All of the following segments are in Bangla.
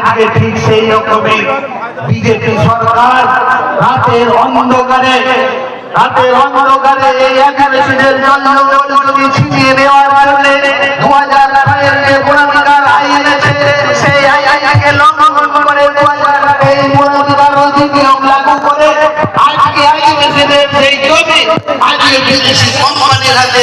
আজকে ঠিক সেই রকমই বিজেপি সরকার রাতের অন্ধকারে রাতের অন্ধকারে এই সিটের জন্য ছিনিয়ে নেওয়ার জন্য দু হাজার ছয়ের যে পুরাধিকার আইন আছে, সেই আইনকে লঙ্ঘন করে দু হাজার এই পুরাধিকার অধিনিয়ম লাগু করে আজকে আইনদের সেই জমি আজকে বিদেশি কোম্পানির হাতে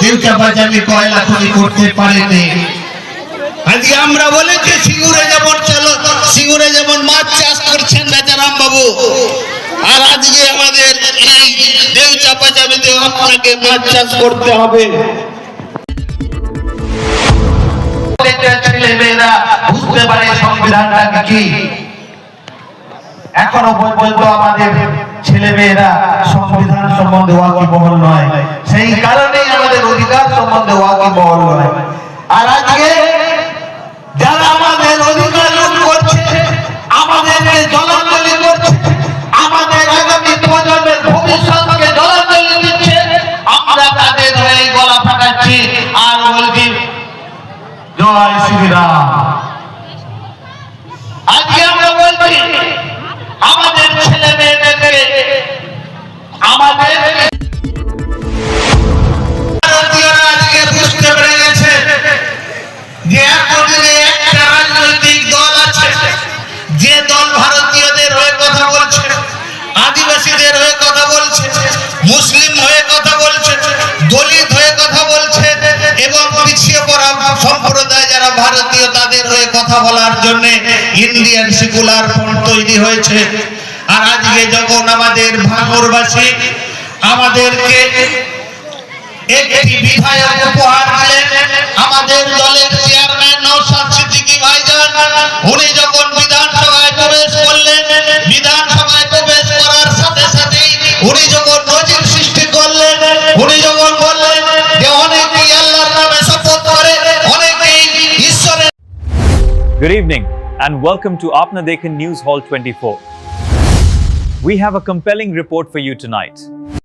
জামি কয়লা খনি করতে পারেনি। আজকে আমরা বলেছি, সিঙ্গুরে যেমন চলো, সিঙ্গুরে যেমন মাছ চাষ করছেন রাজারাম বাবু আর আজকে আমাদের এই দেউ আপনাকে মাছ চাষ করতে হবে। ছেলে মেয়েরা বুঝতে পারে সংবিধানটা কি? এখনও পর্যন্ত আমাদের ছেলে মেয়েরা সংবিধান সম্বন্ধে নয়। সেই কারণেই জয় শ্রীরাম। আজকে আমরা বলছি, আমাদের ছেলে মেয়েদেরকে, আমাদের গেছে রাজনৈতিক দল আছে। যে দল ভারতীয়দের হয়ে কথা বলছে, আদিবাসীদের হয়ে কথা বলছে, মুসলিম যারা ভারতীয় তাদের হয়ে কথা বলার জন্য ইন্ডিয়ান সিকুলার ফ্রন্ট তৈরি হয়েছে। আর আজকে যখন আমাদের ভাঙরবাসী আমাদেরকে একটি বিধায়ক উপহার দিলেন, আমাদের Good evening and welcome to Apna Dekhan News Hall 24. We have a compelling report for you tonight.